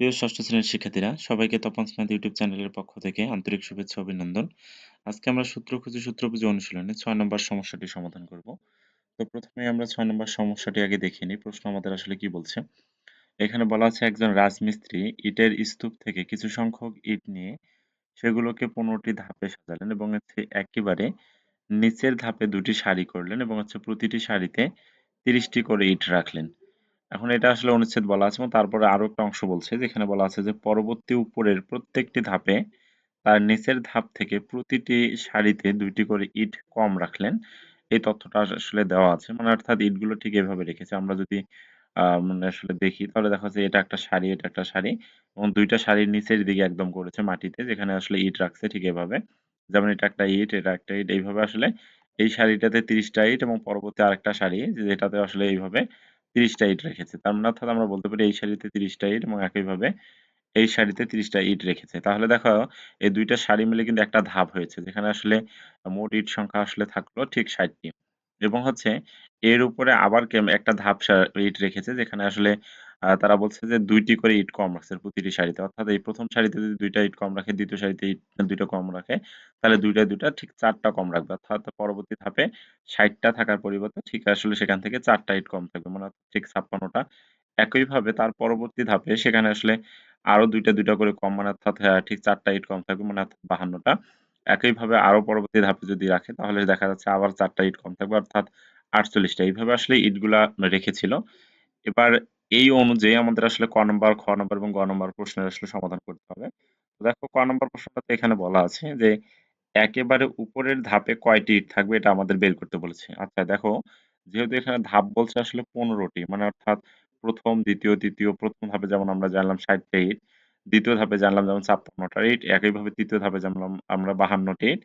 প্রিয় ষষ্ঠ শ্রেণির শিক্ষার্থীরা, সবাইকে তপন স্মার্ট ইউটিউব চ্যানেলের পক্ষ থেকে আন্তরিক শুভেচ্ছা অভিনন্দন। আজকে আমরা সূত্র খুঁজে সূত্র খুঁজে অনুশীলনে ছয় নম্বর সমস্যাটি সমাধান করব। তো প্রথমে আমরা ছয় নম্বর সমস্যাটি আগে দেখে নিই, প্রশ্ন আমাদের আসলে কি বলছে? এখানে বলা আছে, একজন রাজমিস্ত্রি ইটের স্তূপ থেকে কিছু সংখ্যক ইট নিয়ে সেগুলোকে পনেরোটি ধাপে সাজালেন এবং হচ্ছে একেবারে নিচের ধাপে দুটি সারি করলেন এবং হচ্ছে প্রতিটি সারিতে তিরিশটি করে ইট রাখলেন। এখন এটা আসলে অনুচ্ছেদ বলা আছে এবং তারপরে আরও একটা অংশ বলছে যেখানে বলা আছে যে পরবর্তী উপরের প্রত্যেকটি ধাপে তার নিচের ধাপ থেকে প্রতিটি সারিতে দুইটি করে ইট কম রাখলেন। এই তথ্যটা আসলে দেওয়া আছে। মানে অর্থাৎ ইটগুলো ঠিক এভাবে রেখেছে। আমরা যদি মানে আসলে দেখি তাহলে দেখা যাচ্ছে এটা একটা সারি, এটা একটা সারি এবং দুইটা সারির নিচের দিকে একদম করেছে মাটিতে যেখানে আসলে ইট রাখছে ঠিক এভাবে। যেমন এটা একটা ইট, এটা একটা ইট, এইভাবে আসলে এই সারিটাতে তিরিশটা ইট এবং পরবর্তী আরেকটা সারি যেটাতে আসলে এইভাবে ৩০ টা ইট রেখেছে। তার মানে অর্থাৎ আমরা বলতে পারি এই সারিতে ৩০ টা ইট এবং একইভাবে এই সারিতে তিরিশটা ইট রেখেছে। তাহলে দেখো, এই ২ টা সারি মিলে কিন্তু একটা ধাপ হয়েছে। যেখানে আসলে মোট ইট সংখ্যা আসলে থাকল ঠিক ৬০ টি। এবং হচ্ছে এর উপরে আবার একটা ধাপ ইট রেখেছে, যেখানে আসলে তারা বলছে যে দুইটি করে ইট কম রাখছে প্রতিটি সারিতে। অর্থাৎ এই ১ম সারিতে যদি ২ টা ইট কম রাখে, দ্বিতীয় সারিতে ইট ২ টা কম রাখে, তাহলে দুইটা দুইটা ঠিক চারটা কম রাখবে। অর্থাৎ পরবর্তী ধাপে ৬০ টা থাকার পরিবর্তে ঠিক আসলে সেখান থেকে চারটা ইট কম থাকবে। মানে ঠিক ৫৬ টা। একইভাবে তার পরবর্তী ধাপে সেখানে আসলে আরও দুইটা দুইটা করে কম মানে অর্থাৎ ঠিক চারটা ইট কম থাকবে মানে অর্থাৎ বাহান্নটা একইভাবে আরও পরবর্তী ধাপে যদি রাখে তাহলে দেখা যাচ্ছে আবার চারটা ইট কম থাকবে অর্থাৎ আটচল্লিশটা এইভাবে আসলে ইটগুলা রেখেছিল। এবার এই অনুযায়ী আমাদের আসলে ক নম্বর, খ নম্বর এবং গ নম্বর প্রশ্নের আসলে সমাধান করতে হবে। দেখো ক নম্বর প্রশ্নটাতে এখানে বলা আছে যে একেবারে উপরের ধাপে কয়টি ইট থাকবে এটা আমাদের বের করতে বলেছে। আচ্ছা দেখো যেহেতু এখানে ধাপ বলছে আসলে ১৫ টি মানে অর্থাৎ ১ম, ২য়, ৩য় ১ম ধাপে যেমন আমরা জানলাম ৬০ টা ইট, দ্বিতীয় ধাপে জানলাম যেমন ৫৬ টা ইট, একইভাবে তৃতীয় ধাপে জানলাম আমরা বাহান্নটি ইট।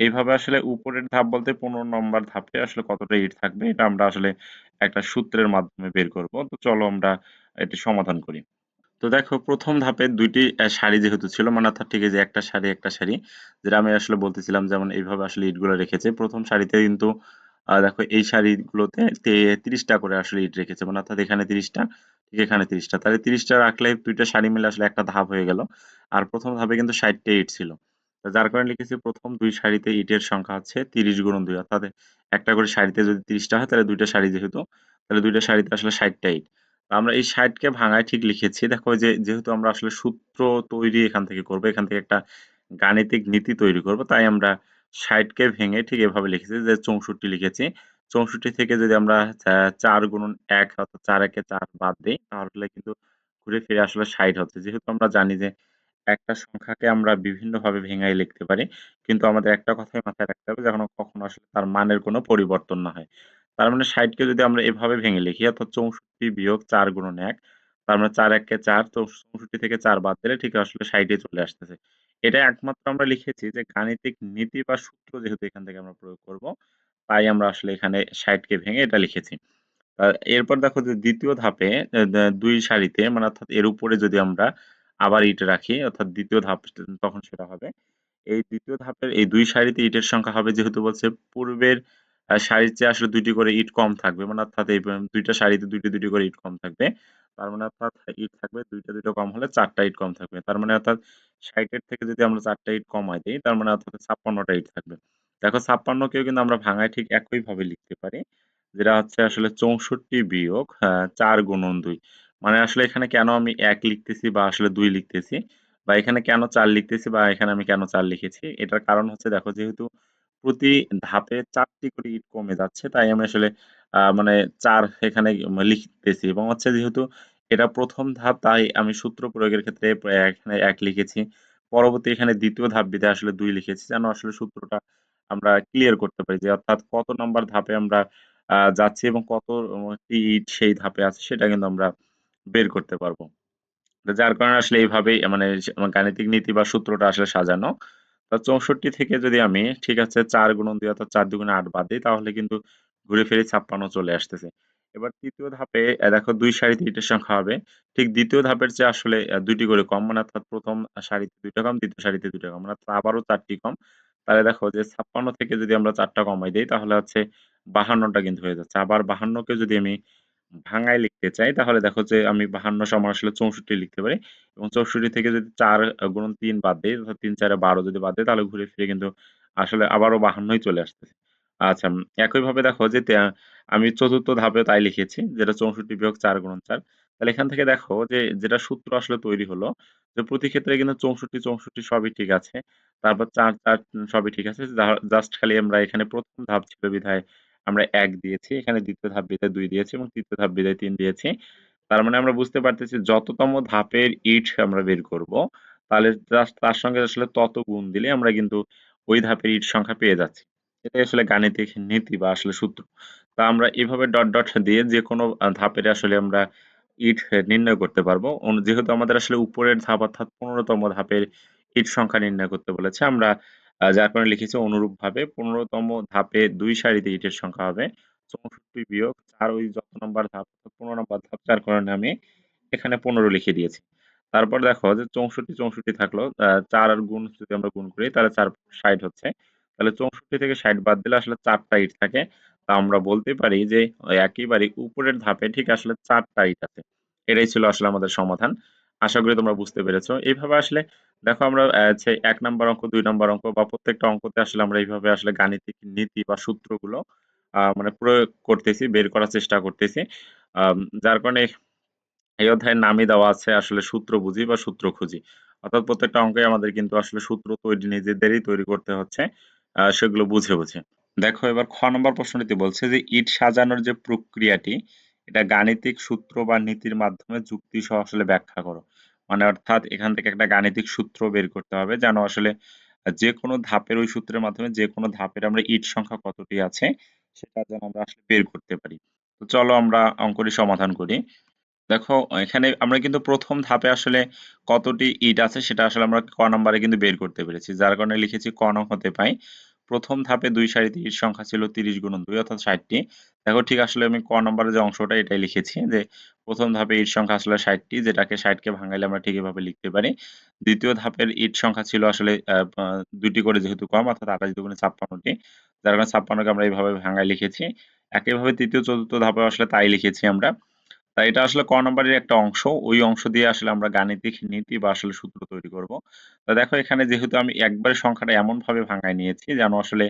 এইভাবে আসলে উপরের ধাপ বলতে ১৫ নম্বর ধাপে আসলে কতটা ইট থাকবে এটা আমরা আসলে একটা সূত্রের মাধ্যমে বের করব। তো চলো আমরা এটি সমাধান করি। তো দেখো প্রথম ধাপে ২ টি অ্যা সারি যেহেতু ছিল মানে অর্থাৎ ঠিক যে একটা সারি, একটা সারি যেটা আমি আসলে বলতেছিলাম যেমন এইভাবে আসলে ইটগুলো রেখেছে। প্রথম সারিতে কিন্তু দেখো এই সারিগুলোতে তে ৩০ করে আসলে ইট রেখেছে। মানে অর্থাৎ এখানে ৩০ টা, ঠিক এখানে তিরিশটা তাহলে ৩০ টা রাখলে ২ টা সারি মিলে আসলে একটা ধাপ হয়ে গেল। আর প্রথম ধাপে কিন্তু ৬০ টা ইট ছিল। যার কারণে লিখেছি ১ম ২ সারিতে ইটের সংখ্যা হচ্ছে ৩০ গুণন ২ অর্থাৎ একটা করে সারিতে যদি ৩০ টা হয় তাহলে ২ টা সারি যেহেতু, তাহলে ২ টা সারিতে আসলে ৬০ টা ইট। আমরা এই ৬০ কে ভাঙায় ঠিক লিখেছি। দেখো যে যেহেতু আমরা আসলে সূত্র তৈরি এখান থেকে করব, এখান থেকে একটা গাণিতিক নীতি তৈরি করব। তাই আমরা ৬০ কে ভেঙে ঠিক এভাবে লিখেছি যে ৬৪ লিখেছি। ৬৪ থেকে যদি আমরা চা ৪ গুণন ১ অর্থাৎ চার একে চার বাদ দেই তাহলে কিন্তু ঘুরে ফিরে আসলে ৬০ হচ্ছে। যেহেতু আমরা জানি যে একটা সংখ্যাকে আমরা বিভিন্নভাবে ভেঙায় লিখতে পারি। কিন্তু আমাদের একটা কথাই মাথায় রাখতে হবে যেন কখনো আসলে তার মানের কোনো পরিবর্তন না হয়। তার মানে ৬০ কে যদি আমরা এভাবে ভেঙে লিখি অর্থাৎ ৬৪ বিয়োগ ৪ গুণন ১ তার মানে ৪ একে ৪ তো ৬৪ থেকে চার বাদ দিলে ঠিক আসলে ৬০ এ চলে আসতেছে। এটা একমাত্র আমরা লিখেছি যে গাণিতিক নীতি বা সূত্র যেহেতু এখান থেকে আমরা প্রয়োগ করব, তাই আমরা আসলে এখানে ৬০ কে ভেঙে এটা লিখেছি। এরপর দেখো যে দ্বিতীয় ধাপে দুই সারিতে মানে অর্থাৎ এর উপরে যদি আমরা আবার ইট রাখি অর্থাৎ ২য় ধাপ তখন সেটা হবে। এই ২য় ধাপের এই ২ সারিতে ইটের সংখ্যা হবে যেহেতু বলছে পূর্বের সারির চেয়ে আসলে ২ টি করে ইট কম থাকবে। মানে অর্থাৎ এই ২ টা সারিতে ২ টি, ২ টি করে ইট কম থাকবে। তার মানে অর্থাৎ ইট থাকবে ২ টা, ২ টা কম হলে ৪ টা ইট কম থাকবে। তার মানে অর্থাৎ ৬০ এর থেকে যদি আমরা ৪ টা ইট কমায় দেই তার মানে অর্থাৎ ছাপ্পান্নটা ইট থাকবে। দেখো ৫৬ কেও কিন্তু আমরা ভাঙায় ঠিক একইভাবে লিখতে পারি। যেটা হচ্ছে আসলে ৬৪ বিয়োগ ৪ গুণন ২। মানে আসলে এখানে কেন আমি এক লিখতেছি বা আসলে দুই লিখতেছি? বা এখানে কেন চার লিখতেছি বা এখানে আমি কেন চার লিখেছি? এটার কারণ হচ্ছে দেখো, যেহেতু প্রতি ধাপে ৪ টি করে ইট কমে যাচ্ছে, তাই আমি আসলে মানে চার এখানে লিখতেছি। এবং হচ্ছে যেহেতু এটা প্রথম ধাপ, তাই আমি সূত্র প্রয়োগের ক্ষেত্রে এখানে এক লিখেছি। পরবর্তী এখানে দ্বিতীয় ধাপ বিধায় আসলে দুই লিখেছি, যেন আসলে সূত্রটা আমরা ক্লিয়ার করতে পারি যে অর্থাৎ কত নম্বর ধাপে আমরা যাচ্ছি এবং কতটি ইট সেই ধাপে আছে, সেটা কিন্তু আমরা বের করতে পারব। যার কারণে আসলে এইভাবেই মানে গাণিতিক নীতি বা সূত্রটা আসলে সাজানো। তো ৬৪ থেকে যদি আমি ঠিক আছে ৪ গুণন ২ অর্থাৎ ৪ দুগুণে ৮ বাদ দেই তাহলে কিন্তু ঘুরে ফিরে ৫৬ চলে আসতেছে। এবার ৩য় ধাপে দেখো ২ সারিতে ইটের সংখ্যা হবে। ঠিক দ্বিতীয় ধাপের চেয়ে আসলে দুইটি করে কম মানে অর্থাৎ প্রথম সারিতে ২ টা কম, দ্বিতীয় সারিতে দুইটা কম মানে আবারও চারটি কম। তাহলে দেখো যে ৫৬ থেকে যদি আমরা চারটা কমাই দিই তাহলে হচ্ছে বাহান্নটা কিন্তু হয়ে যাচ্ছে। আবার ৫২ কে যদি আমি ভাঙায় লিখতে চাই তাহলে দেখো যে আমি ৫২ সমান আসলে ৬৪ লিখতে পারি এবং ৬৪ থেকে যদি ৪ আ গুণন ৩ বাদ দেই অর্থাৎ ৩ ৪ এ ১২ যদি বাদ দেই তাহলে ঘুরে ফিরে কিন্তু আসলে আবারও ৫২ ই চলে আসতেছে। আচ্ছা একইভাবে দেখো যে আমি ৪র্থ ধাপেও তাই লিখেছি যেটা ৬৪ বিয়োগ চার গুণ চার তাহলে এখান থেকে দেখো যে যেটা সূত্র আসলে তৈরি হলো যে প্রতি ক্ষেত্রে কিন্তু ৬৪, ৬৪ সবই ঠিক আছে। তারপর চার চার সবই ঠিক আছে। জাস্ট খালি আমরা এখানে প্রথম ধাপ ছিল বিধায় আমরা এক দিয়েছি। এখানে দ্বিতীয় ধাপ বিধায় ২ দিয়েছি এবং তৃতীয় ধাপ বিধায় ৩ দিয়েছি। তার মানে আমরা বুঝতে পারতেছি যততম ধাপের ইট আমরা বের করব, তাহলে তার সঙ্গে আসলে তত গুণ দিলে আমরা কিন্তু ওই ধাপের ইট সংখ্যা পেয়ে যাচ্ছি। এটাই আসলে গাণিতিক নীতি বা আসলে সূত্র। তা আমরা এভাবে ডট, ডট দিয়ে যেকোনো আ ধাপের আসলে আমরা ইট নির্ণয় করতে পারব। যেহেতু আমাদের আসলে উপরের ধাপ অর্থাৎ পনেরোতম ধাপের ইট সংখ্যা নির্ণয় করতে বলেছে, আমরা যার কারণে লিখেছি অনুরূপভাবে ১৫ তম ধাপে ২ সারিতে ইটের সংখ্যা হবে ৬৪ বিয়োগ ৪ ওই যত নাম্বার ধাপ ১৫ নাম্বার ধাপ যার কারণে আমি এখানে ১৫ লিখে দিয়েছি। তারপর দেখো যে ৬৪, ৬৪ থাকল। ৪ আর গুণ যদি আমরা গুণ করি তাহলে ৪ ৬০ হচ্ছে। তাহলে ৬৪ থেকে ৬০ বাদ দিলে আসলে চারটা ইট থাকে। তা আমরা বলতে পারি যে একেবারে উপরের ধাপে ঠিক আসলে চারটা ইট আছে। এটাই ছিল আসলে আমাদের সমাধান। আশা করি তোমরা বুঝতে পেরেছ। এইভাবে আসলে দেখো আমরা ১ নাম্বার অঙ্ক, ২ নাম্বার অঙ্ক বা প্রত্যেকটা অঙ্কতে আসলে আমরা এইভাবে আসলে গাণিতিক নীতি বা সূত্রগুলো মানে প্রয়োগ করতেছি, বের করার চেষ্টা করতেছি। যার কারণে এই অধ্যায়ের নামই দেওয়া আছে আসলে সূত্র বুঝি বা সূত্র খুঁজি। অর্থাৎ প্রত্যেকটা অঙ্কেই আমাদের কিন্তু আসলে সূত্র তৈরি নিজেদেরই তৈরি করতে হচ্ছে। সেগুলো বুঝে, বুঝে। দেখো এবার খ নম্বর প্রশ্নটিতে বলছে যে ইট সাজানোর যে প্রক্রিয়াটি, এটা গাণিতিক সূত্র বা নীতির মাধ্যমে যুক্তি সহ আসলে ব্যাখ্যা করো। মানে অর্থাৎ এখান থেকে একটা গাণিতিক সূত্র বের করতে হবে যেন আসলে আ যেকোনো ধাপের ওই সূত্রের মাধ্যমে যেকোনো ধাপের আমরা ইট সংখ্যা কতটি আছে, সেটা যেন আমরা আসলে বের করতে পারি। তো চলো আমরা অঙ্কটি সমাধান করি। দেখো এখানে আমরা কিন্তু প্রথম ধাপে আসলে কতটি ইট আছে সেটা আসলে আমরা ক নাম্বারে কিন্তু বের করতে পেরেছি। যার কারণে লিখেছি ক নং হতে পাই। ১ম ধাপে দুই সারিতে ইট সংখ্যা ছিল ৩০ গুণন দুই অর্থাৎ ষাটটি দেখো ঠিক আসলে আমি ক নাম্বারের যে অংশটা এটাই লিখেছি যে প্রথম ধাপে ইট সংখ্যা আসলে ৬০ টি যেটাকে ৬০ কে ভাঙাইলে আমরা ঠিক এভাবে লিখতে পারি। দ্বিতীয় ধাপের ইট সংখ্যা ছিল আসলে আ আ ২ টি করে যেহেতু কম অর্থাৎ ২৮ দুগুণে ৫৬ টি। যার কারণে ছাপ্পান্নকে আমরা এইভাবে ভাঙায় লিখেছি। একইভাবে তৃতীয়, চতুর্থ ধাপে আসলে তাই লিখেছি আমরা। তাই এটা আসলে ক নাম্বারের একটা অংশ। ওই অংশ দিয়ে আসলে আমরা গাণিতিক নীতি বা আসলে সূত্র তৈরি করব। তো দেখো এখানে যেহেতু আমি একবারে সংখ্যাটা এমনভাবে ভাঙায় নিয়েছি যেন আসলে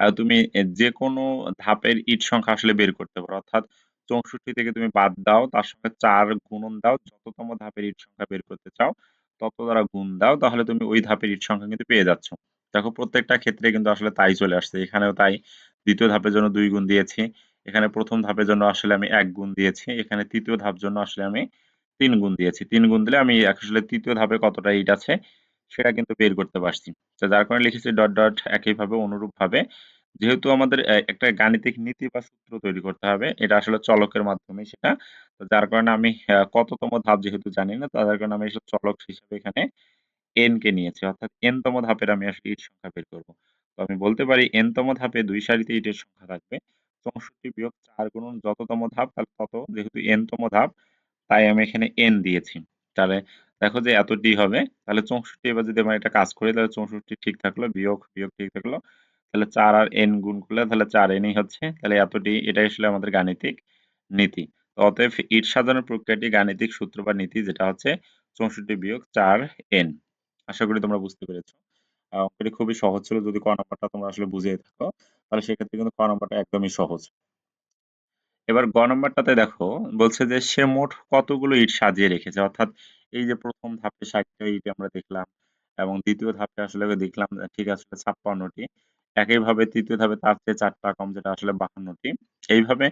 তুমি এ যেকোনো ধাপের ইট সংখ্যা আসলে বের করতে পারো। অর্থাৎ ৬৪ থেকে তুমি বাদ দাও, তার সঙ্গে চার গুণন দাও, যততম ধাপের ইট সংখ্যা বের করতে চাও, তত দ্বারা গুণ দাও, তাহলে তুমি ওই ধাপের ইট সংখ্যা কিন্তু পেয়ে যাচ্ছ। দেখো প্রত্যেকটা ক্ষেত্রে কিন্তু আসলে তাই চলে আসছে। এখানেও তাই দ্বিতীয় ধাপের জন্য দুই গুণ দিয়েছি। এখানে প্রথম ধাপের জন্য আসলে আমি এক গুণ দিয়েছি। এখানে তৃতীয় ধাপ জন্য আসলে আমি ৩ গুণ দিয়েছি। তিন গুণ দিলে আমি আসলে ৩য় ধাপে কতটা ইট আছে সেটা কিন্তু বের করতে পারছি। তো যার কারণে লিখেছি ডট, ডট একইভাবে অনুরূপভাবে যেহেতু আমাদের একটা গাণিতিক নীতি বা সূত্র তৈরি করতে হবে, এটা আসলে চলকের মাধ্যমে সেটা। তো যার কারণে আমি কততম ধাপ যেহেতু জানি না, তার কারণে আমি এসব চলক হিসেবে এখানে এন কে নিয়েছি। অর্থাৎ n তম ধাপের আমি আসলে ইট সংখ্যা বের করব। তো আমি বলতে পারি n তম ধাপে দুই সারিতে ইটের সংখ্যা থাকবে ৬৪ বিয়োগ ৪ গুণন যততম ধাপ তাহলে তত। যেহেতু n তম ধাপ তাই আমি এখানে n দিয়েছি। তাহলে দেখো যে এতটি হবে। তাহলে ৬৪ এবার যদি আমরা একটা কাজ করি তাহলে ৬৪ ঠিক থাকল, বিয়োগ, বিয়োগ ঠিক থাকল। তাহলে ৪ আর n গুণ করলে তাহলে ৪n ই হচ্ছে। তাহলে এত এতটি এটাই আসলে আমাদের গাণিতিক নীতি। অতএব ইট সাজানোর প্রক্রিয়াটি গাণিতিক সূত্র বা নীতি যেটা হচ্ছে ৬৪ বিয়োগ ৪n আশা করি তোমরা বুঝতে পেরেছ। অঙ্কটি খুবই সহজ ছিল। যদি ক নাম্বারটা তোমরা আসলে বুঝে থাকো, তাহলে সেক্ষেত্রে কিন্তু ক নাম্বারটা একদমই সহজ। এবার গ নাম্বারটাতে দেখো, বলছে যে সে মোট কতগুলো ইট সাজিয়ে রেখেছে। অর্থাৎ এই যে ১ম ধাপে ৬০ টা ইট আমরা দেখলাম এবং ২য় ধাপে আসলে দেখলাম, ঠিক আসলে ৫৬ টি। একইভাবে ৩য় ধাপে তার চেয়ে ৪ টা কম, যেটা আসলে ৫২ টি। এইভাবে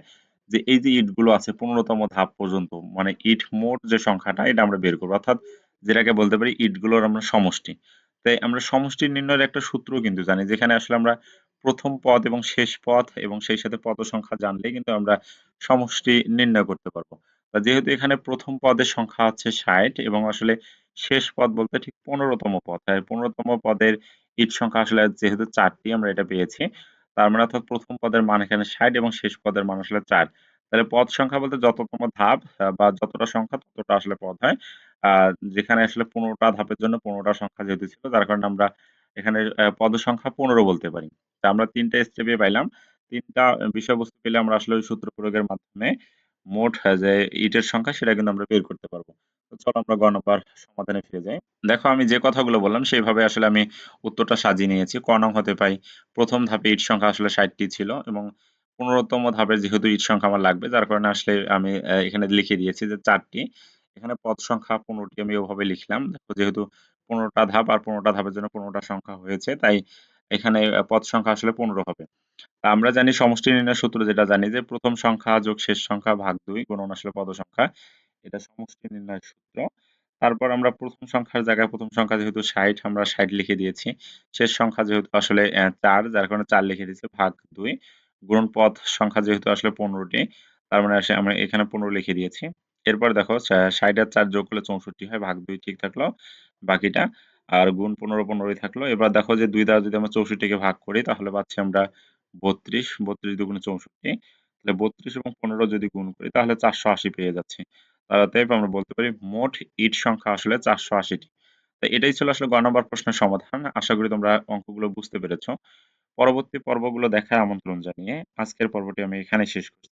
যে এই যে ইটগুলো আছে ১৫ তম ধাপ পর্যন্ত মানে ইট মোট যে সংখ্যাটা, এটা আমরা বের করব অর্থাৎ যেটাকে বলতে পারি ইটগুলোর আমরা সমষ্টি। তাই আমরা সমষ্টি নির্ণয়ের একটা সূত্র কিন্তু জানি, যেখানে আসলে আমরা ১ম পদ এবং শেষ পদ এবং সেই সাথে পদ সংখ্যা জানলেই কিন্তু আমরা সমষ্টি নির্ণয় করতে পারব যেহেতু এখানে প্রথম পদের সংখ্যা হচ্ছে ৬০ এবং আসলে শেষ পদ বলতে ঠিক ১৫ তম পদ। ১৫ পদের ইট সংখ্যা আসলে যেহেতু চারটি আমরা এটা পেয়েছি। তার মানে অর্থাৎ ১ম পদের মান এখানে ৬০ এবং শেষ পদের মান আসলে চার তাহলে পদ সংখ্যা বলতে যততম ধাপ বা যতটা সংখ্যা ততটা আসলে পদ হয়। যেখানে আসলে পনেরোটা ধাপের জন্য পনেরোটা সংখ্যা যেহেতু ছিল, যার কারণে আমরা এখানে পদ সংখ্যা ১৫ বলতে পারি। আমরা ৩ টা স্টেপে পাইলাম। ৩ টা বিষয়বস্তু পেলে আমরা আসলে ওই সূত্র প্রয়োগের মাধ্যমে মোট যে ইটের সংখ্যা সেটা কিন্তু আমরা বের করতে পারব। চলো আমরা গ নম্বর সমাধানে ফিরে যাই। দেখো আমি যে কথাগুলো বললাম সেইভাবে আসলে আমি উত্তরটা সাজিয়ে নিয়েছি। ক নং হতে পাই, প্রথম ধাপে ইট সংখ্যা আসলে ষাটটি ছিল এবং পনেরোতম ধাপে যেহেতু ইট সংখ্যা আমার লাগবে, যার কারণে আসলে আমি এখানে লিখে দিয়েছি যে চারটি। এখানে পদ সংখ্যা পনেরোটি আমি ওভাবে লিখলাম। দেখো যেহেতু পনেরোটা ধাপ আর পনেরোটা ধাপের জন্য পনেরোটা সংখ্যা হয়েছে, তাই এখানে পদ সংখ্যা আসলে পনেরো হবে। আমরা জানি সমষ্টি নির্ণয় সূত্র যেটা জানি যে প্রথম সংখ্যা যোগ শেষ সংখ্যা ভাগ দুই গুণন আসলে পদ সংখ্যা। এটা সমষ্টি নির্ণয় সূত্র। তারপর আমরা প্রথম সংখ্যার জায়গায় প্রথম সংখ্যা যেহেতু ষাট, আমরা ষাট লিখে দিয়েছি। শেষ সংখ্যা যেহেতু আসলে চার, যার কারণে চার লিখে দিয়েছি, ভাগ দুই। গুণন পদ সংখ্যা যেহেতু আসলে পনেরোটি, তার মানে আসে আমরা এখানে পনেরো লিখে দিয়েছি। এরপর দেখো ষাট আর চার যোগ করলে চৌষট্টি হয়, ভাগ দুই ঠিক থাকল। বাকিটা আর গুণ পনেরো পনেরোই থাকল। এবার দেখো যে দুই দ্বারা যদি আমরা চৌষট্টিকে ভাগ করি, তাহলে পাচ্ছি আমরা বত্রিশ বত্রিশ দুগুণে চৌষট্টি। তাহলে বত্রিশ এবং পনেরো যদি গুণ করি, তাহলে চারশো আশি পেয়ে যাচ্ছি। তাহলে আমরা বলতে পারি মোট ইট সংখ্যা আসলে চারশো আশিটি। তো এটাই ছিল আসলে গ নম্বর প্রশ্নের সমাধান। আশা করি তোমরা অঙ্কগুলো বুঝতে পেরেছ। পরবর্তী পর্বগুলো দেখার আমন্ত্রণ জানিয়ে আজকের পর্বটি আমি এখানে শেষ করছি।